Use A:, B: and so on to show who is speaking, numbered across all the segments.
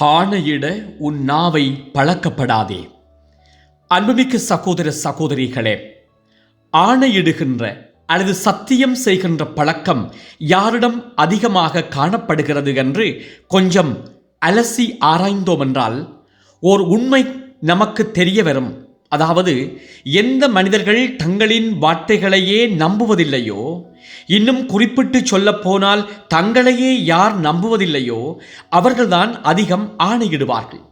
A: ஆணையிட உன் நாவை பழக்கப்படாதே. அன்புமிக்க சகோதர சகோதரிகளே ஆணையிடுகின்ற அல்லது சத்தியம் செய்கின்ற பழக்கம் யாரிடம் அதிகமாக காணப்படுகிறது என்று கொஞ்சம் அலசி ஆராய்ந்தோம் என்றால் ஓர் உண்மை நமக்கு தெரிய வரும். அதாவது எந்த மனிதர்கள் தங்களின் வார்த்தைகளையே நம்புவதில்லையோ இன்னும் குறிப்பிட்டு சொல்லப்போனால் தங்களையே யார் நம்புவதில்லையோ அவர்கள்தான் அதிகம் ஆணையிடுவார்கள்.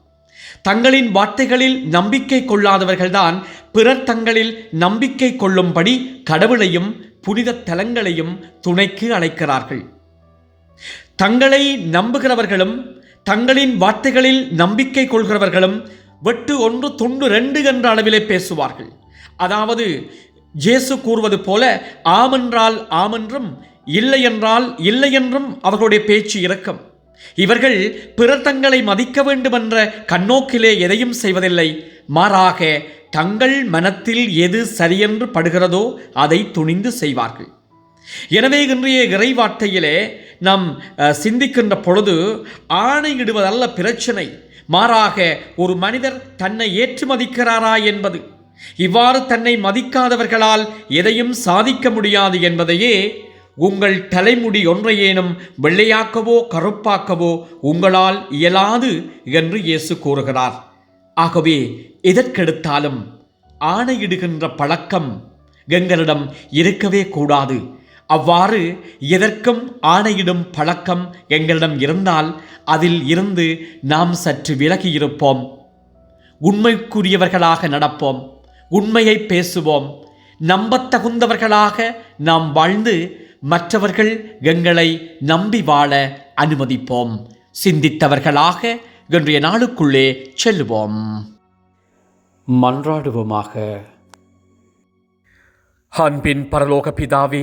A: தங்களின் வார்த்தைகளில் நம்பிக்கை கொள்ளாதவர்கள்தான் பிறர் தங்களில் நம்பிக்கை கொள்ளும்படி கடவுளையும் புனித தலங்களையும் துணைக்கு அழைக்கிறார்கள். தங்களை நம்புகிறவர்களும் தங்களின் வார்த்தைகளில் நம்பிக்கை கொள்கிறவர்களும் வெட்டு ஒன்று துண்டு ரெண்டு என்ற அளவிலே பேசுவார்கள். அதாவது ஜேசு கூறுவது போல ஆமென்றால் ஆமென்றும் இல்லை என்றால் இல்லை என்றும் அவர்களுடைய பேச்சு இறக்கம் இவர்கள் பிறர் தங்களை மதிக்க வேண்டும் என்ற கண்ணோக்கிலே எதையும் செய்வதில்லை. மாறாக தங்கள் மனத்தில் எது சரியென்று படுகிறதோ அதை துணிந்து செய்வார்கள். எனவே இன்றைய இறைவார்த்தையிலே நாம் சிந்திக்கின்ற பொழுது ஆணையிடுவதல்ல பிரச்சனை. மாறாக ஒரு மனிதர் தன்னை ஏற்றுமதிக்கிறாரா என்பது. இவ்வாறு தன்னை மதிக்காதவர்களால் எதையும் சாதிக்க முடியாது என்பதையே உங்கள் தலைமுடி ஒன்றையேனும் வெள்ளையாக்கவோ கருப்பாக்கவோ உங்களால் இயலாது என்று இயேசு கூறுகிறார். ஆகவே எதற்கெடுத்தாலும் ஆணையிடுகின்ற பழக்கம் எங்களிடம் இருக்கவே கூடாது. அவ்வாறு எதற்கும் ஆணையிடும் பழக்கம் எங்களிடம் இருந்தால் அதில் இருந்து நாம் சற்று விலகி இருப்போம் உண்மைக்குரியவர்களாக நடப்போம். உண்மையை பேசுவோம். நம்பத்தகுந்தவர்களாக நாம் வாழ்ந்து மற்றவர்கள் எங்களை நம்பி வாழ அனுமதிப்போம். சிந்தித்தவர்களாக இன்றைய நாளுக்குள்ளே செல்லுவோம். மன்றாடுவோமாக. அன்பின் பரலோக பிதாவே